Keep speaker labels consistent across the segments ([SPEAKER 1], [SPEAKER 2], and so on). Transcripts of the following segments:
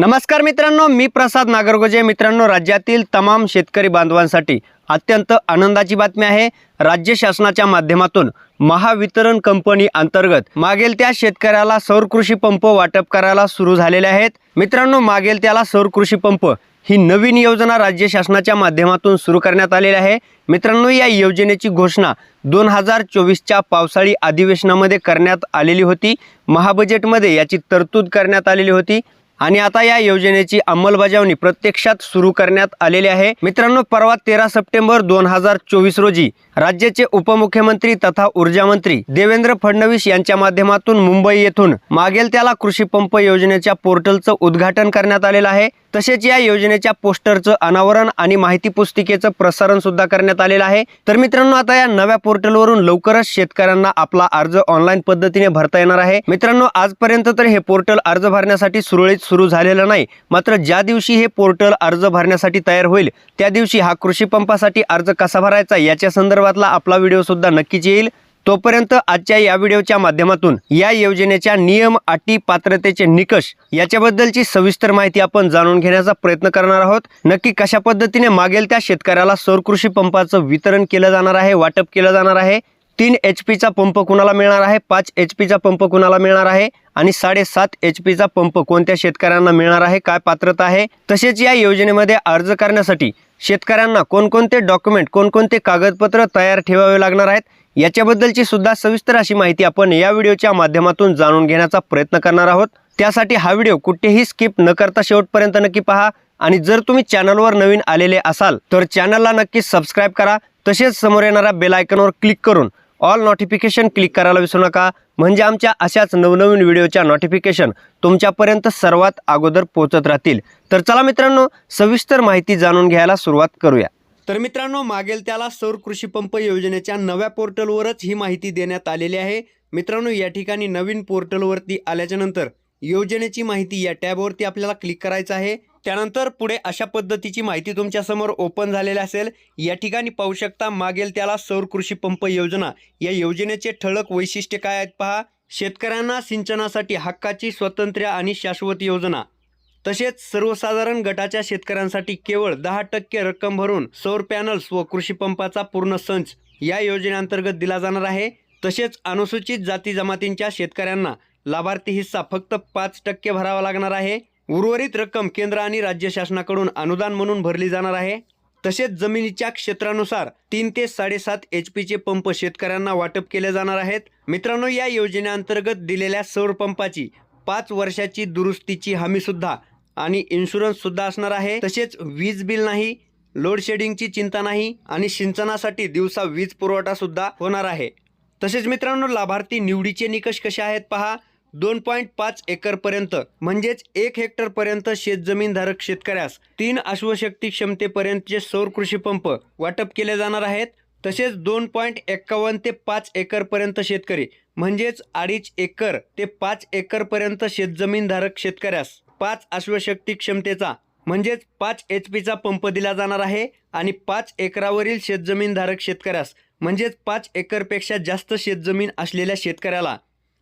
[SPEAKER 1] नमस्कार मित्रांनो मी प्रसाद नागरगोजे. मित्रांनो राज्यातील तमाम शेतकरी बांधवांसाठी अत्यंत आनंदाची बातमी आहे. राज्य शासनाच्या माध्यमातून महावितरण कंपनी अंतर्गत मागेल त्या शेतकऱ्याला सौर कृषी पंप वाटप करायला सुरू झालेले आहेत. मित्रांनो मागेल त्याला सौर कृषी पंप ही नवीन योजना राज्य शासनाच्या माध्यमातून सुरू करण्यात आलेली आहे. मित्रांनो या योजनेची घोषणा दोन हजार चोवीसच्या पावसाळी अधिवेशनामध्ये करण्यात आलेली होती. महाबजेटमध्ये याची तरतूद करण्यात आलेली होती. आणि आता या योजनेची अंमलबजावणी प्रत्यक्षात सुरू करण्यात आलेली आहे. मित्रांनो परवा तेरा सप्टेंबर दोन हजार चोवीस रोजी राज्याचे उपमुख्यमंत्री तथा ऊर्जा मंत्री देवेंद्र फडणवीस यांच्या माध्यमातून मुंबई येथून मागेल त्याला कृषी पंप योजनेच्या पोर्टलचं उद्घाटन करण्यात आलेलं आहे. तसेच या योजनेच्या पोस्टरचं अनावरण आणि माहिती पुस्तिकेचं प्रसारण सुद्धा करण्यात आलेलं आहे. तर मित्रांनो आता या नव्या पोर्टलवरून लवकरच शेतकऱ्यांना आपला अर्ज ऑनलाईन पद्धतीने भरता येणार आहे. मित्रांनो आजपर्यंत तर हे पोर्टल अर्ज भरण्यासाठी सुरळीत सुरू झालेलं नाही. मात्र ज्या दिवशी हे पोर्टल अर्ज भरण्यासाठी तयार होईल त्या दिवशी हा कृषी पंपासाठी अर्ज कसा भरायचा याच्या संदर्भातला आपला व्हिडिओसुद्धा नक्कीच येईल. तोपर्यंत आजच्या या व्हिडिओच्या माध्यमातून या योजनेच्या नियम अटी पात्रतेचे निकष याच्याबद्दलची सविस्तर माहिती आपण जाणून घेण्याचा प्रयत्न करणार आहोत. नक्की कशा पद्धतीने मागेल त्या शेतकऱ्याला सौर कृषी पंपाचं वितरण केलं जाणार आहे वाटप केलं जाणार आहे? तीन एच पीचा पंप कुणाला मिळणार आहे? पाच एच पीचा पंप कुणाला मिळणार आहे? आणि साडेसात एच पीचा पंप कोणत्या शेतकऱ्यांना मिळणार आहे? काय पात्रता आहे? तसेच या योजनेमध्ये अर्ज करण्यासाठी शेतकऱ्यांना कोणकोणते डॉक्युमेंट कोणकोणते कागदपत्र तयार ठेवावे लागणार आहेत? याच्याबद्दलची सुद्धा सविस्तर अशी माहिती आपण या व्हिडिओच्या माध्यमातून जाणून घेण्याचा प्रयत्न करणार आहोत. त्यासाठी हा व्हिडिओ कुठेही स्किप न करता शेवटपर्यंत नक्की पहा. आणि जर तुम्ही चॅनलवर नवीन आलेले असाल तर चॅनलला नक्की सबस्क्राईब करा. तसेच समोर येणाऱ्या बेलायकनवर क्लिक करून ऑल नोटिफिकेशन क्लिक करायला विसरू नका. म्हणजे आमच्या अशाच नवनवीन व्हिडिओच्या नोटिफिकेशन तुमच्यापर्यंत सर्वात अगोदर पोहोचत राहतील. तर चला मित्रांनो सविस्तर माहिती जाणून घ्यायला सुरुवात करूया. तर मित्रांनो मागेल त्याला सौर कृषी पंप योजनेच्या नव्या पोर्टलवरच ही माहिती देण्यात आलेली आहे. मित्रांनो या ठिकाणी नवीन पोर्टलवरती आल्याच्यानंतर योजनेची माहिती या टॅबवरती आपल्याला क्लिक करायचं आहे. त्यानंतर पुढे अशा पद्धतीची माहिती तुमच्यासमोर ओपन झालेली असेल. या ठिकाणी पाहू शकता मागेल त्याला सौर कृषी पंप योजना. या योजनेचे ठळक वैशिष्ट्य काय आहेत पहा. शेतकऱ्यांना सिंचनासाठी हक्काची स्वतंत्र आणि शाश्वत योजना. तसेच सर्वसाधारण गटाच्या शेतकऱ्यांसाठी केवळ दहा टक्के रक्कम भरून सौर पॅनल्स व कृषी पंपाचा पूर्ण संच या योजनेअंतर्गत दिला जाणार आहे. तसेच अनुसूचित जाती जमातींच्या शेतकऱ्यांना लाभार्थी हिस्सा फक्त पाच टक्के भरावा लागणार आहे. उर्वरित रक्कम केंद्र आणि राज्य शासनाकडून अनुदान म्हणून भरली जाणार आहे. तसेच जमिनीच्या क्षेत्रानुसार तीन ते साडेसात एच पीचे पंप शेतकऱ्यांना वाटप केले जाणार आहेत. मित्रांनो या योजनेअंतर्गत दिलेल्या सौर पंपाची पाच वर्षाची दुरुस्तीची हमी सुद्धा आणि इन्शुरन्स सुद्धा असणार आहे. तसेच वीज बिल नाही लोड शेडिंगची चिंता नाही आणि सिंचनासाठी दिवसा वीज पुरवठा सुद्धा होणार आहे. तसेच मित्रांनो लाभार्थी निवडीचे निकष कसे आहेत पहा. दोन पॉईंट पाच एकरपर्यंत म्हणजेच एक हेक्टरपर्यंत शेतजमीनधारक शेतकऱ्यास तीन अश्वशक्ती क्षमतेपर्यंतचे सौर कृषी पंप वाटप केले जाणार आहेत. तसेच दोन पॉईंट एक्कावन्न ते पाच एकरपर्यंत शेतकरी म्हणजेच अडीच एकर ते पाच एकरपर्यंत शेतजमीनधारक शेतकऱ्यास पाच अश्वशक्ती क्षमतेचा म्हणजेच पाच एच पीचा पंप दिला जाणार आहे. आणि पाच एकरावरील शेतजमीनधारक शेतकऱ्यास म्हणजेच पाच एकरपेक्षा जास्त शेतजमीन असलेल्या शेतकऱ्याला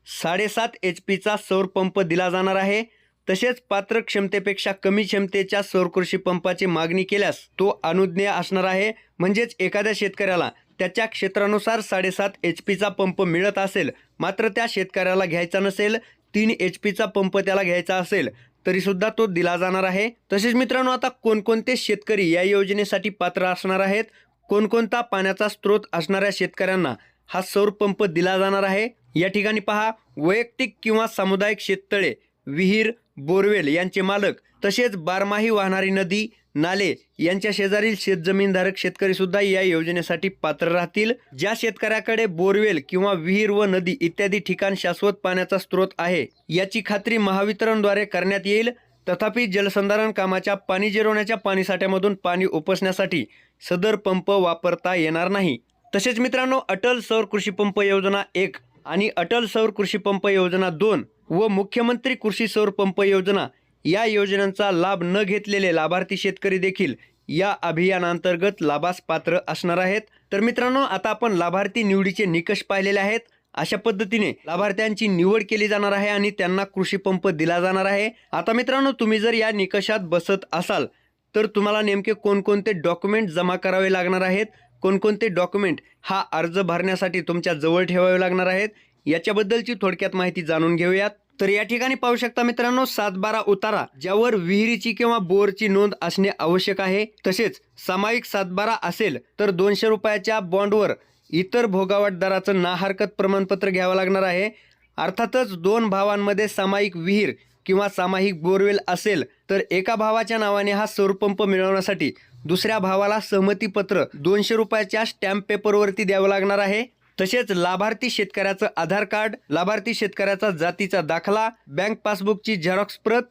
[SPEAKER 1] साडेसात एच पीचा सौर पंप दिला जाणार आहे. तसेच पात्र क्षमतेपेक्षा कमी क्षमतेच्या सौरकृषी पंपाची मागणी केल्यास तो अनुज्ञेय असणार आहे. म्हणजेच एखाद्या शेतकऱ्याला त्याच्या क्षेत्रानुसार साडेसात एच पीचा पंप मिळत असेल मात्र त्या शेतकऱ्याला घ्यायचा नसेल तीन एच पीचा पंप त्याला घ्यायचा असेल तरीसुद्धा तो दिला जाणार आहे. तसेच मित्रांनो आता कोणकोणते शेतकरी या योजनेसाठी पात्र असणार आहेत? कोणकोणता पाण्याचा स्रोत असणाऱ्या शेतकऱ्यांना हा सौर पंप दिला जाणार आहे. या ठिकाणी पहा वैयक्तिक किंवा सामुदायिक शेततळे विहीर बोरवेल यांचे मालक तसेच बारमाही वाहणारी नदी नाले यांच्या शेजारील शेतजमीनधारक शेतकरी सुद्धा या योजनेसाठी पात्र राहतील. ज्या शेतकऱ्याकडे बोरवेल किंवा विहीर व नदी इत्यादी ठिकाण शाश्वत पाण्याचा स्रोत आहे याची खात्री महावितरणद्वारे करण्यात येईल. तथापि जलसंधारण कामाच्या पाणी जिरवण्याच्या पाणीसाठ्यामधून पाणी उपसण्यासाठी सदर पंप वापरता येणार नाही. तसेच मित्रांनो अटल सौर कृषी पंप योजना एक आणि अटल सौर कृषी पंप योजना दोन व मुख्यमंत्री कृषी सौर पंप योजना या योजनांचा लाभ न घेतलेले लाभार्थी शेतकरी देखील या अभियानांतर्गत लाभास पात्र असणार आहेत. तर मित्रांनो आता आपण लाभार्थी निवडीचे निकष पाहिलेले आहेत. अशा पद्धतीने लाभार्थ्यांची निवड केली जाणार आहे आणि त्यांना कृषी पंप दिला जाणार आहे. आता मित्रांनो तुम्ही जर या निकषात बसत असाल तर तुम्हाला नेमके कोणकोणते डॉक्युमेंट जमा करावे लागणार आहेत? कोणकोणते डॉक्युमेंट हा अर्ज भरण्यासाठी तुमच्या जवळ ठेवावे लागणार आहेत याच्याबद्दलची थोडक्यात माहिती जाणून घेऊयात. तर या ठिकाणी पाहू शकता मित्रांनो सात बारा उतारा ज्यावर विहिरीची किंवा बोरची नोंद असणे आवश्यक आहे. तसेच सामायिक सातबारा असेल तर दोनशे रुपयाच्या बॉन्डवर इतर भोगावट दराचं ना हरकत प्रमाणपत्र घ्यावं लागणार आहे. अर्थातच दोन भावांमध्ये सामायिक विहीर किंवा सामायिक बोरवेल असेल तर एका भावाच्या नावाने हा सौरपंप मिळवण्यासाठी दुसऱ्या भावाला सहमतीपत्र दोनशे रुपयाच्या स्टॅम्प पेपरवरती द्यावं लागणार आहे. तसेच लाभार्थी शेतकऱ्याचं आधार कार्ड लाभार्थी शेतकऱ्याचा जातीचा दाखला बँक पासबुकची झेरॉक्स प्रत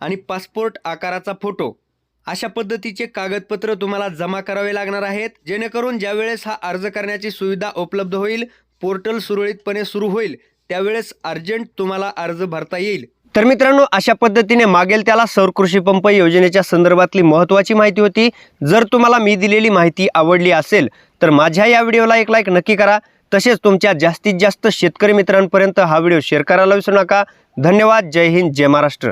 [SPEAKER 1] आणि पासपोर्ट आकाराचा फोटो. अशा पद्धतीचे कागदपत्र तुम्हाला जमा करावे लागणार आहेत. जेणेकरून ज्यावेळेस हा अर्ज करण्याची सुविधा उपलब्ध होईल पोर्टल सुरळीतपणे सुरू होईल त्यावेळेस अर्जंट तुम्हाला अर्ज भरता येईल. तर मित्रांनो अशा पद्धतीने मागेल त्याला सौर कृषी पंप योजनेच्या संदर्भातली महत्त्वाची माहिती होती. जर तुम्हाला मी दिलेली माहिती आवडली असेल तर माझ्या या व्हिडिओला एक लाईक नक्की करा. तसेच तुमच्या जास्तीत जास्त शेतकरी मित्रांपर्यंत हा व्हिडिओ शेअर करायला विसरू नका. धन्यवाद. जय हिंद जय महाराष्ट्र.